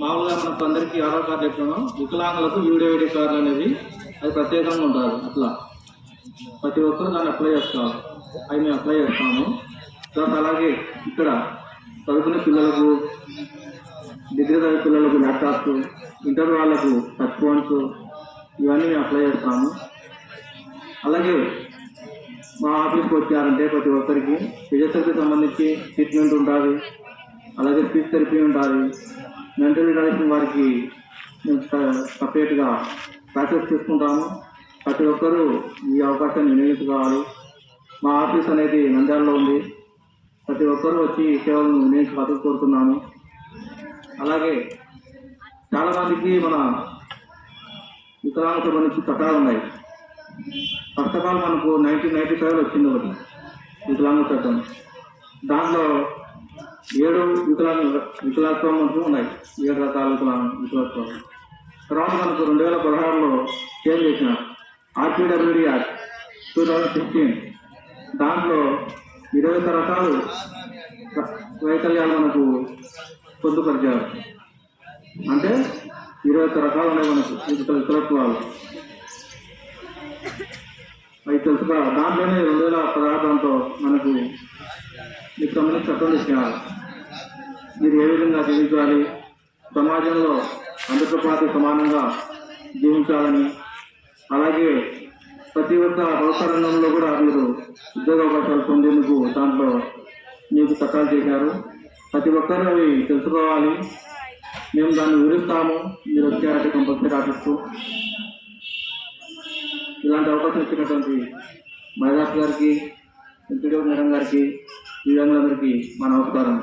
మామూలుగా మనకు అందరికీ ఆధార్ కార్డు ఎట్లనో వికలాంగులకు వీడియో ఐడి కార్డు అనేది అది ప్రత్యేకంగా ఉంటుంది అట్లా. ప్రతి ఒక్కరు దాన్ని అప్లై చేస్తారు. అవి మేము అప్లై చేస్తాము. తర్వాత అలాగే ఇక్కడ చదువుకునే పిల్లలకు డిగ్రీ చదివే పిల్లలకు ల్యాప్టాప్స్ ఇంటర్ వాళ్ళకు టచ్ ఫోన్స్ ఇవన్నీ మేము అప్లై చేస్తాము. అలాగే మా ఆఫీస్కి వచ్చారంటే ప్రతి ఒక్కరికి ఫిజియోథెరపీ సంబంధించి ట్రీట్మెంట్ ఉంటుంది అలాగే స్పీచ్ థెరపీ ఉంటుంది మెంటల్ రిటార్డేషన్ వారికి మేము సపరేట్గా ప్రాక్టీస్ తీసుకుంటాము ప్రతి ఒక్కరూ ఈ అవకాశాన్ని వినియోగించుకోవాలి. మా ఆఫీస్ అనేది నంద్యాలలో ఉంది. ప్రతి ఒక్కరూ వచ్చి ఈ సేవలను వినియోగించుకోవాలని కోరుతున్నాము అలాగే చాలామందికి మన వికలాంగ సంబంధించి చట్టాలు ఉన్నాయి. ఫస్ట్ ఆఫ్ ఆల్ మనకు నైన్టీన్ నైన్టీ ఫైవ్లో వచ్చింది ఒకటి వికలాంగ చట్టం. దాంట్లో ఏడు వికలాంగ వికలాత్వం మనకు ఉన్నాయి. ఏడు రకాల వికలాంగ వికలాంగత్వం తర్వాత మనకు రెండు వేల పదహారులో చేంజ్ చేసిన RPWD act two thousand sixteen దాంట్లో ఇరవై ఒక్క రకాలు వైకల్యాలు మనకు పొందుపరిచారు. అంటే ఇరవై ఒక్క రకాలు ఉన్నాయి మనకు వికలత్వాలు అవి తెలుసుగా దాంట్లోనే రెండు వేల పదహారు మనకు మీకు సంబంధించి చట్టం తీసుకురావాలి. మీరు ఏ విధంగా జీవించాలి? సమాజంలో అందరితో పాటు సమానంగా జీవించాలని అలాగే ప్రతి ఒక్క వ్యవసాయ రంగంలో కూడా మీరు ఉద్యోగ అవకాశాలు పొందేందుకు దాంట్లో మీకు చట్టాలు చేశారు. ప్రతి ఒక్కరూ అవి తెలుసుకోవాలి. మేము దాన్ని వివరిస్తాము. మీరు వచ్చారంటే కంపల్సరీ ఆఫీస్కు. ఇలాంటి అవకాశం ఇచ్చినటువంటి మహిళా గారికి ఎంపీడీ మేడం గారికి ఈ అందరికీ మా నమస్కారం